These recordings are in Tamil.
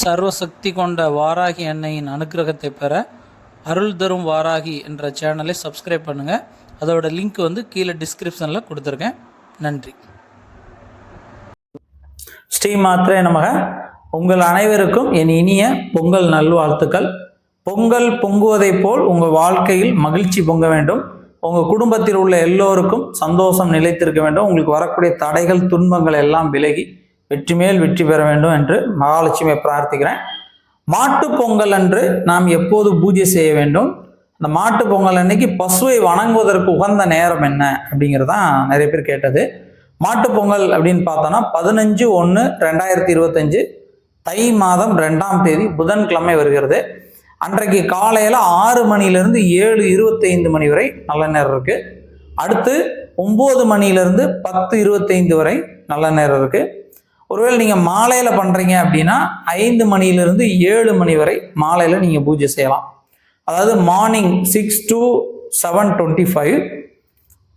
சர்வசக்தி கொண்ட வாராகி அன்னையின் அனுகிரகத்தை பெற அருள் தரும் வாராகி என்ற சேனலை சப்ஸ்கிரைப் பண்ணுங்கள் அதோட லிங்க் வந்து கீழே டிஸ்கிரிப்ஷனில் கொடுத்துருக்கேன். நன்றி. ஸ்ரீ மாத்திரை நமக. உங்கள் அனைவருக்கும் என் இனிய பொங்கல் நல்வாழ்த்துக்கள். பொங்கல் பொங்குவதைப் போல் உங்கள் வாழ்க்கையில் மகிழ்ச்சி பொங்க வேண்டும். உங்கள் குடும்பத்தில் உள்ள எல்லோருக்கும் சந்தோஷம் நிலைத்திருக்க வேண்டும். உங்களுக்கு வரக்கூடிய தடைகள் துன்பங்கள் எல்லாம் விலகி வெற்றி மேல் வெற்றி பெற வேண்டும் என்று மகாலட்சுமியை பிரார்த்திக்கிறேன். மாட்டு பொங்கல் அன்று நாம் எப்போது பூஜை செய்ய வேண்டும்? அந்த மாட்டு பொங்கல் அன்னைக்கு பசுவை வணங்குவதற்கு உகந்த நேரம் என்ன அப்படிங்கிறதான் நிறைய பேர் கேட்டது. மாட்டு பொங்கல் அப்படின்னு பார்த்தோன்னா பதினஞ்சு ஒன்று ரெண்டாயிரத்தி இருபத்தஞ்சு தை மாதம் ரெண்டாம் தேதி புதன்கிழமை வருகிறது. அன்றைக்கு காலையில் ஆறு மணிலேருந்து ஏழு இருபத்தைந்து மணி வரை நல்ல நேரம் இருக்குது அடுத்து ஒம்பது மணிலேருந்து பத்து இருபத்தைந்து வரை நல்ல நேரம் இருக்குது ஒருவேளை நீங்கள் மாலையில் பண்ணுறீங்க அப்படின்னா ஐந்து மணியிலிருந்து ஏழு மணி வரை மாலையில் நீங்கள் பூஜை செய்யலாம். அதாவது morning six to seven twenty five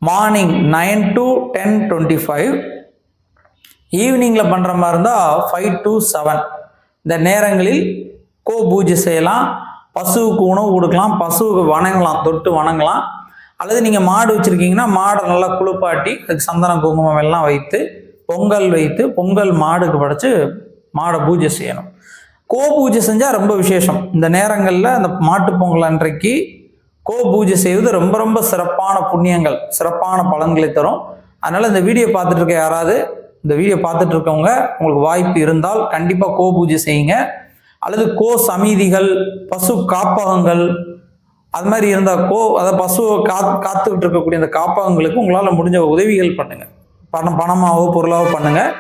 morning nine to ten twenty five ஈவினிங்கில் பண்ணுற மாதிரி இருந்தால் ஃபைவ் டு செவன் இந்த நேரங்களில் கோ பூஜை செய்யலாம் பசுவுக்கு உணவு கொடுக்கலாம் பசுவுக்கு வணங்கலாம் தொட்டு வணங்கலாம். அல்லது நீங்கள் மாடு வச்சுருக்கீங்கன்னா மாடை நல்லா குளிப்பாட்டி அதுக்கு சந்தனம் குங்குமம் எல்லாம் வைத்து பொங்கல் வைத்து பொங்கல் மாடுக்கு படைச்சு மாடை பூஜை செய்யணும். கோ பூஜை செஞ்சால் ரொம்ப விசேஷம். இந்த நேரங்களில் அந்த மாட்டு பொங்கல் அன்றைக்கு கோ பூஜை செய்வது ரொம்ப ரொம்ப சிறப்பான புண்ணியங்கள் சிறப்பான பலன்களை தரும். அதனால் இந்த வீடியோ பார்த்துட்டு இருக்க யாராவது இந்த வீடியோ பார்த்துட்டு இருக்கவங்க உங்களுக்கு வாய்ப்பு இருந்தால் கண்டிப்பாக கோ பூஜை செய்யுங்க. அல்லது கோ சமீதிகள் பசு காப்பகங்கள் அது மாதிரி இருந்தால் கோ அதாவது பசுவை காத்து காத்துக்கிட்டு இருக்கக்கூடிய அந்த காப்பகங்களுக்கு உங்களால் முடிஞ்ச உதவிகள் பண்ணுங்கள் பணம் பணமாகவோ பொருளாகவோ பண்ணுங்கள்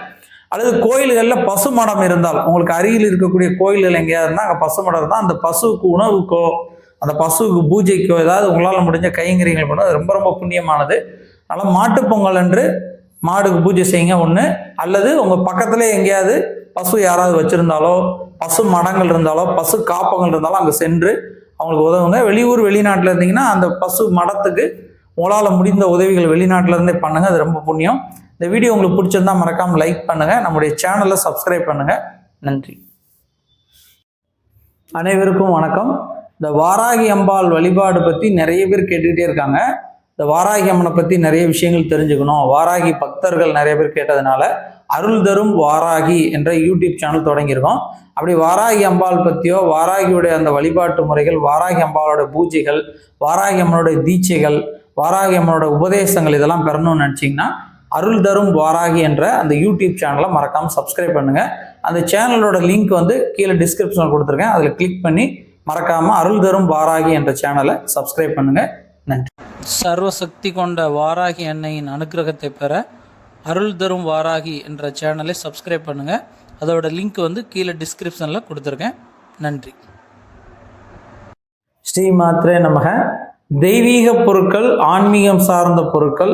அல்லது கோயில்களில் பசு மடம் இருந்தால் உங்களுக்கு அருகில் இருக்கக்கூடிய கோயில்கள் எங்கேயாவது இருந்தால் அங்கே பசு மடம் இருந்தால் அந்த பசுவுக்கு உணவுக்கோ அந்த பசுவுக்கு பூஜைக்கோ ஏதாவது உங்களால் முடிஞ்ச கைங்கரியங்கள் பண்ணது ரொம்ப ரொம்ப புண்ணியமானது. அதனால் மாட்டுப்பொங்கல் என்று அன்று மாடுக்கு பூஜை செய்யுங்க ஒன்று அல்லது உங்கள் பக்கத்தில் எங்கேயாவது பசு யாராவது வச்சுருந்தாலோ பசு மடங்கள் இருந்தாலோ பசு காப்பகங்கள் இருந்தாலோ அங்கே சென்று அவங்களுக்கு உதவுங்க. வெளியூர் வெளிநாட்டில் இருந்தீங்கன்னா அந்த பசு மடத்துக்கு உங்களால் முடிந்த உதவிகள் வெளிநாட்டில் இருந்தே பண்ணுங்கள் அது ரொம்ப புண்ணியம். இந்த வீடியோ உங்களுக்கு பிடிச்சிருந்தா மறக்காமல் லைக் பண்ணுங்கள் நம்முடைய சேனலை சப்ஸ்கிரைப் பண்ணுங்கள் நன்றி. அனைவருக்கும் வணக்கம். இந்த வாராகி அம்பாள் வழிபாடு பற்றி நிறைய பேர் கேட்டுக்கிட்டே இருக்காங்க. இந்த வாராகி அம்மனை பற்றி நிறைய விஷயங்கள் தெரிஞ்சுக்கணும். வாராகி பக்தர்கள் நிறைய பேர் கேட்டதுனால அருள் தரும் வாராகி என்ற யூடியூப் சேனல் தொடங்கியிருக்கோம். அப்படி வாராகி அம்பாள் பற்றியோ வாராகியுடைய அந்த வழிபாட்டு முறைகள் வாராகி அம்பாளோட பூஜைகள் வாராகி அம்மனுடைய தீட்சைகள் வாராகி அம்மனோட உபதேசங்கள் இதெல்லாம் பெறணும்னு நினச்சிங்கன்னா அருள் தரும் வாராகி என்ற அந்த யூடியூப் சேனலை மறக்காமல் சப்ஸ்கிரைப் பண்ணுங்கள் அந்த சேனலோட லிங்க் வந்து கீழே டிஸ்கிரிப்ஷனில் கொடுத்துருக்கேன். அதில் கிளிக் பண்ணி மறக்காமல் அருள் தரும் வாராகி என்ற சேனலை சப்ஸ்கிரைப் பண்ணுங்கள் நன்றி. சர்வசக்தி கொண்ட வாராகி அன்னையின் அனுக்கிரகத்தை பெற அருள் தரும் வாராகி என்ற சேனலை சப்ஸ்கிரைப் பண்ணுங்கள் அதோட லிங்க் வந்து கீழே டிஸ்கிரிப்ஷனில் கொடுத்துருக்கேன். நன்றி. ஸ்ரீ மாத்ரே நமக. தெய்வீக பொருட்கள் ஆன்மீகம் சார்ந்த பொருட்கள்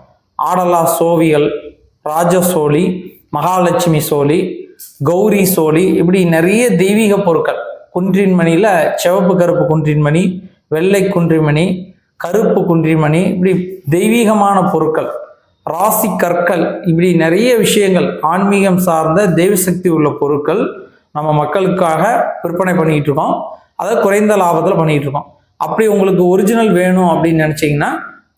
ஆடலா சோவிகள் ராஜசோழி மகாலட்சுமி சோழி கௌரி சோழி இப்படி நிறைய தெய்வீக பொருட்கள். குன்றின் மணியில் சிவப்பு கருப்பு குன்றின் மணி வெள்ளை குன்றிமணி கருப்பு குன்றிமணி இப்படி தெய்வீகமான பொருட்கள். ராசி கற்கள் இப்படி நிறைய விஷயங்கள் ஆன்மீகம் சார்ந்த தெய்வசக்தி உள்ள பொருட்கள் நம்ம மக்களுக்காக விற்பனை பண்ணிக்கிட்டு இருக்கோம். அதை குறைந்த லாபத்தில் பண்ணிகிட்டு இருக்கோம். அப்படி உங்களுக்கு ஒரிஜினல் வேணும் அப்படின்னு நினச்சிங்கன்னா